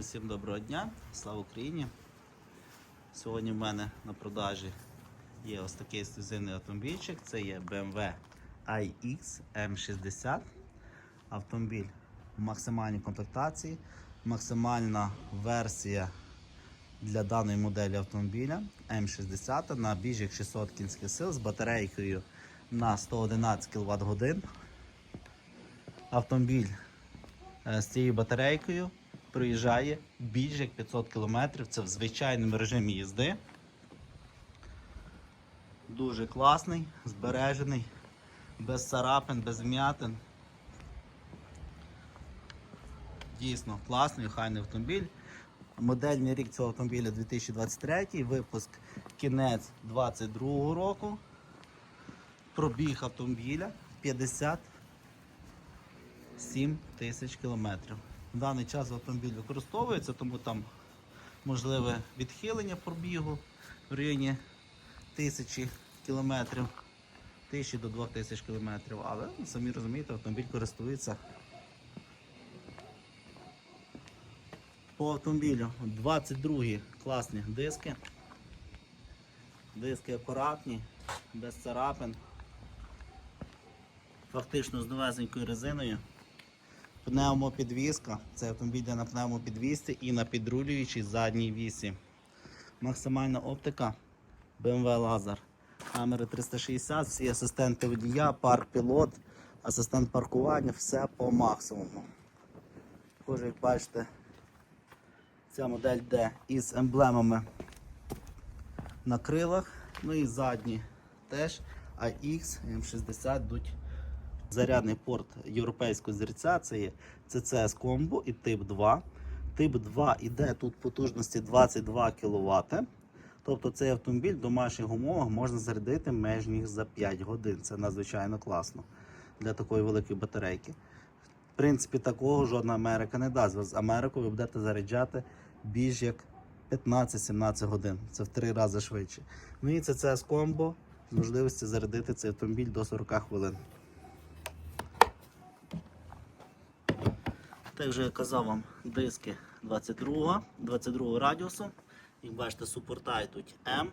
Друзі, всім доброго дня, слава Україні! Сьогодні в мене на продажі є ось такий ексклюзивний автомобільчик. Це є BMW iX M60. Автомобіль в максимальній комплектації, максимальна версія для даної моделі автомобіля М60 на біжик 600 кінських сил з батарейкою на 111 кВт годин. Автомобіль е, з цією батарейкою проїжджає більше як 500 км. Це в звичайному режимі їзди. Дуже класний, збережений, без царапин, без вмятин. Дійсно класний, охайний автомобіль. Модельний рік цього автомобіля 2023, випуск кінець 2022 року. Пробіг автомобіля 57 тисяч кілометрів. В даний час автомобіль використовується, тому там можливе відхилення пробігу в районі тисячі кілометрів, тисячі до двох тисяч кілометрів. Але ну, самі розумієте, автомобіль користується. По автомобілю 22 класні диски. Диски акуратні, без царапин. Фактично з новесенькою резиною. Пневмопідвізка. Це автомобіль йде на пневмопідвізці і на підрулюючій задній вісі. Максимальна оптика BMW Laser. Камери 360, всі асистенти водія, парк пілот, асистент паркування, все по максимуму. Також, як бачите, ця модель йде із емблемами на крилах, ну і задні теж AX M60 йдуть зарядний порт європейського зірця, є CCS Combo і тип 2. Тип 2 іде тут потужності 22 кВт. Тобто цей автомобіль в домашніх умовах можна зарядити меж ніг за 5 годин. Це надзвичайно класно для такої великої батарейки. В принципі, такого жодна Америка не дасть. З Америку ви будете заряджати більш як 15-17 годин. Це в 3 рази швидше. Ну і CCS Combo з можливістю зарядити цей автомобіль до 40 хвилин. Так вже я казав вам, диски 22 22 радіусу. Як бачите, супорта йдуть М.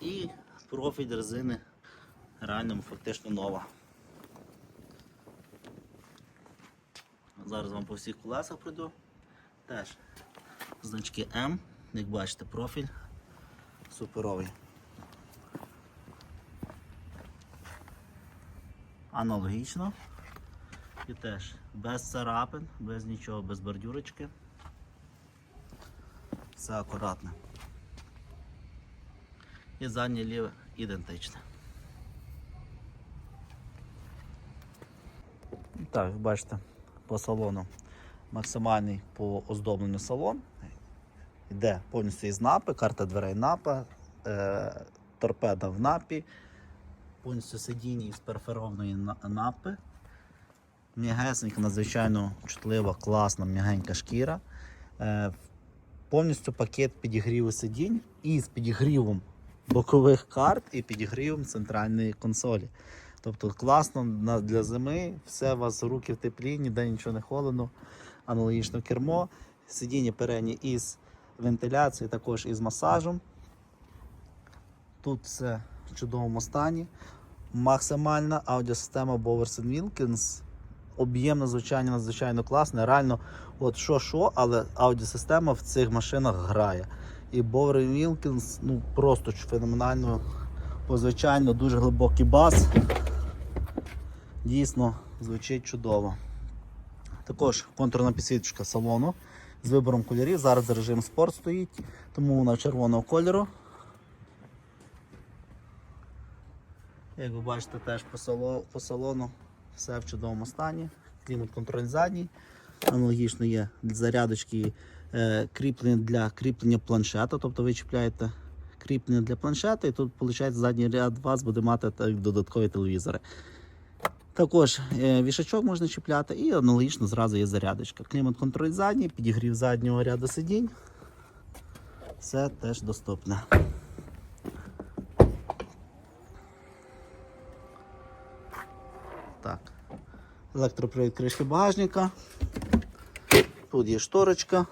І профіль резини реально фактично нова. Зараз вам по всіх колесах пройду. Теж значки М, як бачите, профіль суперовий. Аналогічно. І теж без царапин, без нічого, без бордюрочки. Все акуратно. І заднє ліве ідентичне. Так, бачите, по салону максимальний по оздобленню салон. Йде повністю із напи, карта дверей напа, е, торпеда в напі, повністю сидіння із перферованої напи. М'ягесенька, надзвичайно чутлива, класна, м'ягенька шкіра. Е, повністю пакет підігріву сидінь і з підігрівом бокових карт і підігрівом центральної консолі. Тобто класно для зими, все у вас руки в теплі, ніде нічого не холодно, аналогічно кермо, сидіння передні із вентиляцією, також із масажем. Тут все в чудовому стані. Максимальна аудіосистема Bowers Wilkins об'ємне звучання надзвичайно класне. Реально, от що-що, але аудіосистема в цих машинах грає. І Bower Wilkins ну просто феноменально, позвичайно, дуже глибокий бас. Дійсно звучить чудово. Також контурна підсвіточка салону з вибором кольорів. Зараз режим спорт стоїть, тому вона червоного кольору. Як ви бачите, теж по салону все в чудовому стані. Клімат контроль задній. Аналогічно є зарядочки е, кріплення для кріплення планшета. Тобто ви чіпляєте кріплення для планшета, і тут, виходить, задній ряд вас буде мати додаткові телевізори. Також е, вішачок можна чіпляти і аналогічно зразу є зарядочка. Клімат контроль задній, підігрів заднього ряду сидінь. Все теж доступне. Електропривід кришки багажника. Тут є шторочка.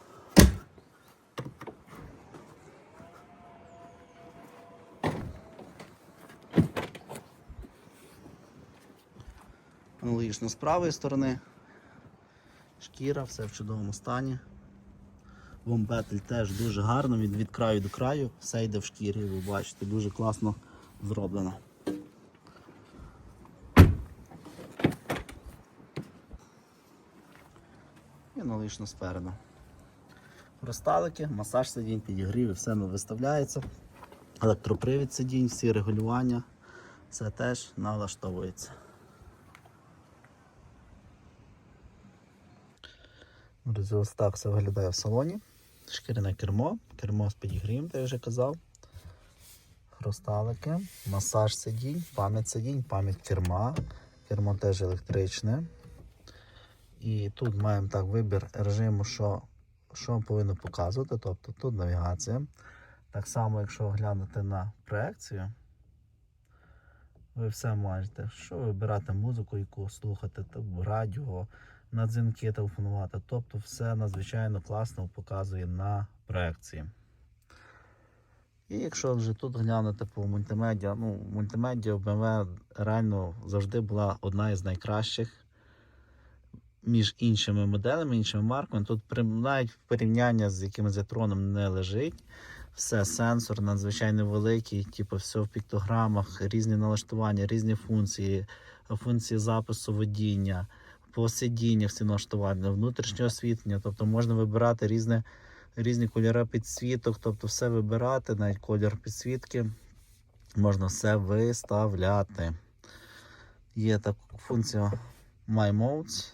Аналогічно з правої сторони. Шкіра, все в чудовому стані. Вомбетель теж дуже гарно, від, від краю до краю, все йде в шкірі, ви бачите, дуже класно зроблено. Аналогічно спереду. Розсталики, масаж сидінь, підігрів, і все виставляється. Електропривід сидінь, всі регулювання, все теж налаштовується. Ось так все виглядає в салоні. Шкіряне кермо, кермо з підігрієм, як я вже казав. Хрусталики, масаж сидінь, пам'ять сидінь, пам'ять керма. Кермо теж електричне. І тут маємо так вибір режиму, що, що повинно показувати. Тобто тут навігація. Так само, якщо глянути на проекцію, ви все можете. Що вибирати музику, яку слухати, там, радіо, на дзвінки телефонувати. Тобто все надзвичайно класно показує на проекції. І якщо вже тут глянути по мультимедіа, ну, мультимедіа в BMW реально завжди була одна із найкращих між іншими моделями, іншими марками. Тут навіть порівняння з якимось етроном не лежить. Все, сенсор надзвичайно великий, типу, все в піктограмах, різні налаштування, різні функції, функції запису водіння, по сидіннях всі налаштування, внутрішнє освітлення, тобто можна вибирати різне, різні кольори підсвіток, тобто все вибирати, навіть колір підсвітки, можна все виставляти. Є така функція My Modes.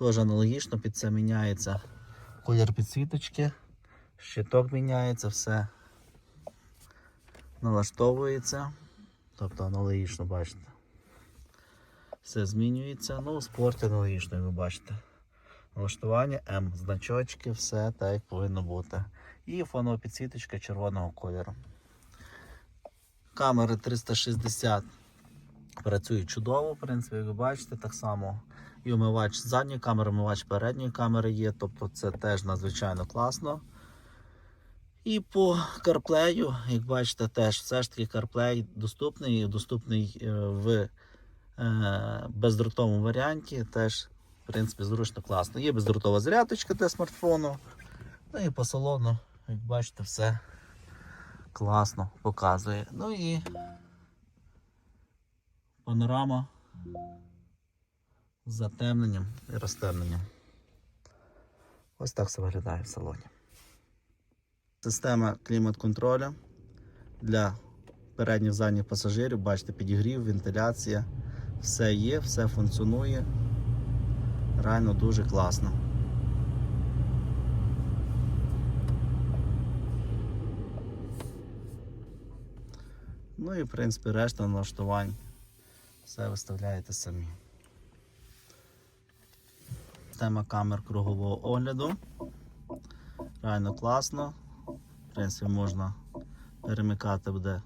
Теж аналогічно під це міняється колір підсвіточки, щиток міняється, все налаштовується. Тобто аналогічно, бачите. Все змінюється. Ну, у спорті аналогічно, ви бачите. Налаштування М, значочки, все так як повинно бути. І фонова підсвіточка червоного кольору. Камери 360 працюють чудово, в принципі, як ви бачите, так само. І умивач задньої камери, умивач передньої камери є, тобто це теж надзвичайно класно. І по CarPlay, як бачите, теж все ж таки CarPlay доступний, доступний е, в е, бездротовому варіанті. Теж, в принципі, зручно класно. Є бездротова зарядочка для смартфону. Ну і по салону, як бачите, все класно показує. Ну і панорама з затемненням і розтемненням. Ось так все виглядає в салоні. Система клімат-контролю для передніх задніх пасажирів. Бачите, підігрів, вентиляція. Все є, все функціонує. Реально дуже класно. Ну і в принципі решта налаштувань все виставляєте самі. Система камер кругового огляду. Реально класно. В принципі, можна перемикати буде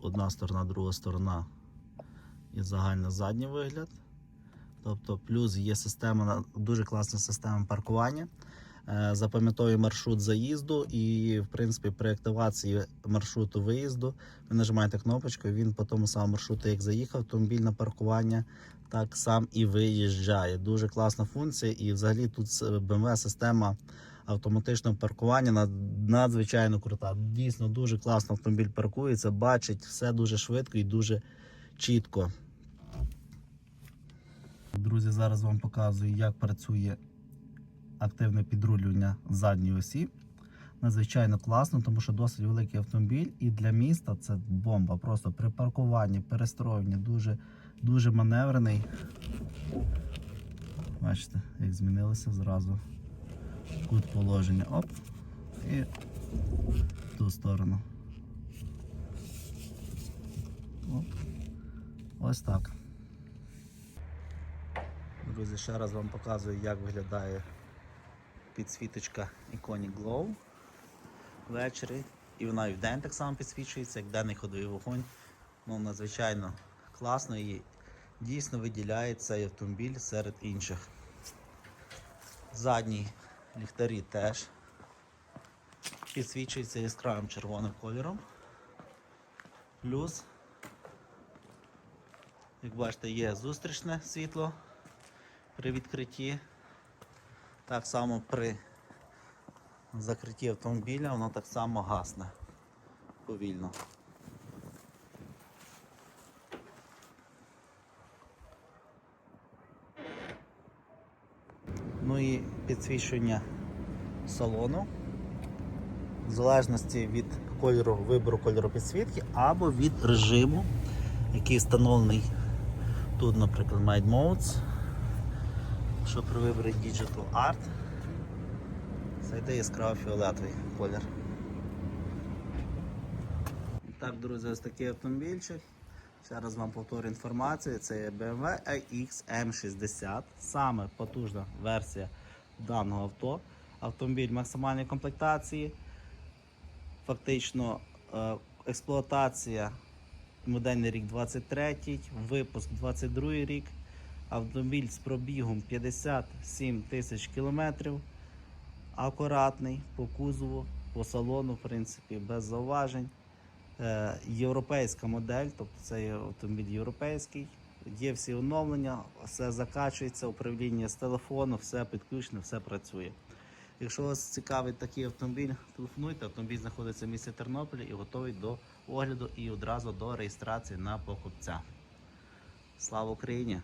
одна сторона, друга сторона і загально задній вигляд. Тобто, плюс є система, дуже класна система паркування. Е, Запам'ятовує маршрут заїзду, і, в принципі, при активації маршруту виїзду ви нажимаєте кнопочку, він по тому самому маршруту, як заїхав автомобіль на паркування, так сам і виїжджає. Дуже класна функція, і взагалі тут BMW система автоматичного паркування надзвичайно крута. Дійсно дуже класно автомобіль паркується, бачить все дуже швидко і дуже чітко. Друзі, зараз вам показую, як працює активне підрулювання задньої осі. Надзвичайно класно, тому що досить великий автомобіль, і для міста це бомба. Просто при паркуванні, перестроєнні дуже, дуже маневрений. Бачите, як змінилося зразу кут положення. Оп. І в ту сторону. Оп. Ось так. Друзі, ще раз вам показую, як виглядає підсвіточка Iconic Glow ввечері. І вона і вдень так само підсвічується, як денний ходовий вогонь. Ну, надзвичайно класно і дійсно виділяє цей автомобіль серед інших. Задні ліхтарі теж підсвічуються яскравим червоним кольором. Плюс, як бачите, є зустрічне світло при відкритті. Так само при закритті автомобіля воно так само гасне повільно. Ну і підсвічування салону. В залежності від кольору вибору кольору підсвітки або від режиму, який встановлений тут, наприклад, Night Modes. Що при виборі Digital Art зайде яскраво фіолетовий колір. Так, друзі, ось такий автомобільчик. Ще раз вам повторю інформацію. Це BMW iX M60, саме потужна версія даного авто. Автомобіль максимальної комплектації. Фактично е, експлуатація модельний рік 23, випуск 22 рік. Автомобіль з пробігом 57 тисяч кілометрів. Акуратний по кузову, по салону, в принципі, без зауважень. Е, Європейська модель, тобто це автомобіль європейський. Є всі оновлення, все закачується, управління з телефону, все підключено, все працює. Якщо вас цікавить такий автомобіль, телефонуйте. Автомобіль знаходиться в місті Тернополі і готовий до огляду і одразу до реєстрації на покупця. Слава Україні!